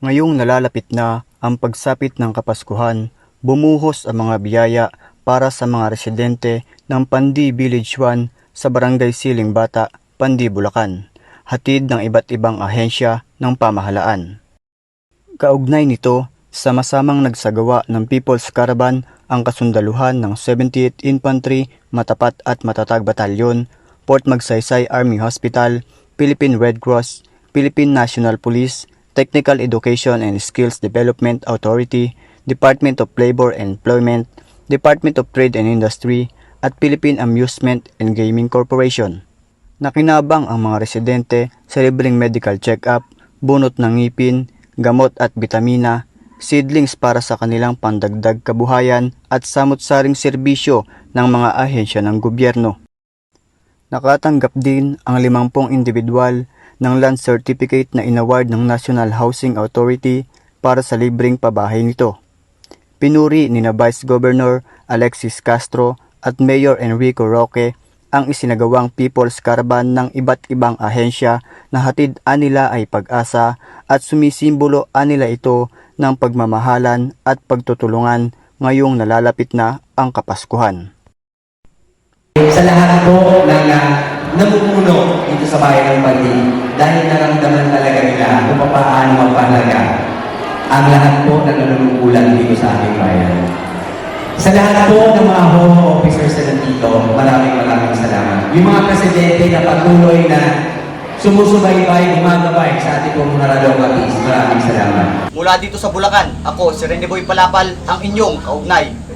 Ngayong nalalapit na ang pagsapit ng Kapaskuhan, bumuhos ang mga biyaya para sa mga residente ng Pandi Village 1 sa Barangay Siling Bata, Pandi, Bulacan, hatid ng iba't ibang ahensya ng pamahalaan. Kaugnay nito, sama-samang nagsagawa ng People's Caravan ang kasundaluhan ng 78th Infantry Matapat at Matatag Batalyon, Port Magsaysay Army Hospital, Philippine Red Cross, Philippine National Police, Technical Education and Skills Development Authority, Department of Labor and Employment, Department of Trade and Industry, at Philippine Amusement and Gaming Corporation. Nakinabang ang mga residente sa libreng medical check-up, bunot ng ngipin, gamot at bitamina, seedlings para sa kanilang pandagdag kabuhayan at samot-saring serbisyo ng mga ahensya ng gobyerno. Nakatanggap din ang 50 individual ng land certificate na inaward ng National Housing Authority para sa libreng pabahay nito. Pinuri ni na Vice Governor Alexis Castro at Mayor Enrico Roque ang isinagawang People's Caravan ng iba't ibang ahensya na hatid anila ay pag-asa at sumisimbolo anila ito ng pagmamahalan at pagtutulungan ngayong nalalapit na ang Kapaskuhan. Sa lahat po ng uh, namumuno dito sa bayan ng Pandi, dahil naramdaman talaga nila kung paano magpahalaga ang lahat po na nanunungkulan dito sa ating bayan. Sa lahat po ng mga home officers na nandito, maraming maraming salamat. Yung mga presidente na patuloy na sumusubaybay, gumagabay sa ating pong naradong katis, maraming salamat. Mula dito sa Bulacan, ako si Rene Boy Palapal, ang inyong kaugnay